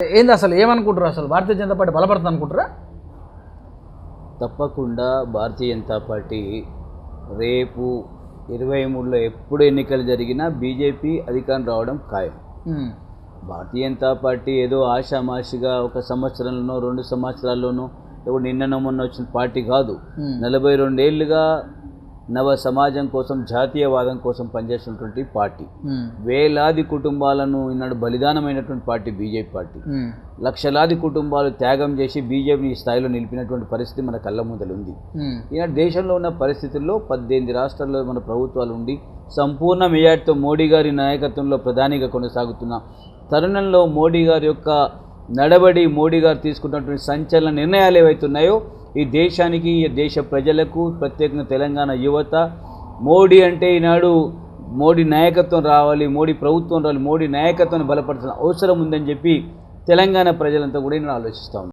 ఏంది అసలు? ఏమనుకుంటారు అసలు? భారతీయ జనతా పార్టీ బలపడుతుంది అనుకుంటారా తప్పకుండా భారతీయ జనతా పార్టీ రేపు ఇరవై మూడులో ఎప్పుడు ఎన్నికలు జరిగినా బీజేపీ అధికారం రావడం ఖాయం. భారతీయ జనతా పార్టీ ఏదో ఆషామాషిగా ఒక సంవత్సరంలోనో రెండు సంవత్సరాల్లోనో నిన్న మొన్న వచ్చిన పార్టీ కాదు. నలభై రెండేళ్ళుగా నవ సమాజం కోసం జాతీయవాదం కోసం పనిచేస్తున్నటువంటి పార్టీ. వేలాది కుటుంబాలను ఈనాడు బలిదానమైనటువంటి పార్టీ బీజేపీ పార్టీ. లక్షలాది కుటుంబాలు త్యాగం చేసి బీజేపీని ఈ స్థాయిలో నిలిపినటువంటి పరిస్థితి మన కళ్ళ ముందలు ఉంది. ఈనాడు దేశంలో ఉన్న పరిస్థితుల్లో పద్దెనిమిది రాష్ట్రాల్లో మన ప్రభుత్వాలు ఉండి సంపూర్ణ మెజార్టీతో మోడీ గారి నాయకత్వంలో ప్రధానిగా కొనసాగుతున్న తరుణంలో మోడీ గారి యొక్క నడబడి మోడీ గారు తీసుకున్నటువంటి సంచలన నిర్ణయాలు ఏవైతున్నాయో ఈ దేశానికి ఈ దేశ ప్రజలకు ప్రత్యేకంగా తెలంగాణ యువత మోడీ అంటే ఈనాడు మోడీ నాయకత్వం రావాలి మోడీ ప్రభుత్వం రావాలి మోడీ నాయకత్వాన్ని బలపడాల్సిన అవసరం ఉందని చెప్పి తెలంగాణ ప్రజలంతా కూడా నేను ఆలోచిస్తాను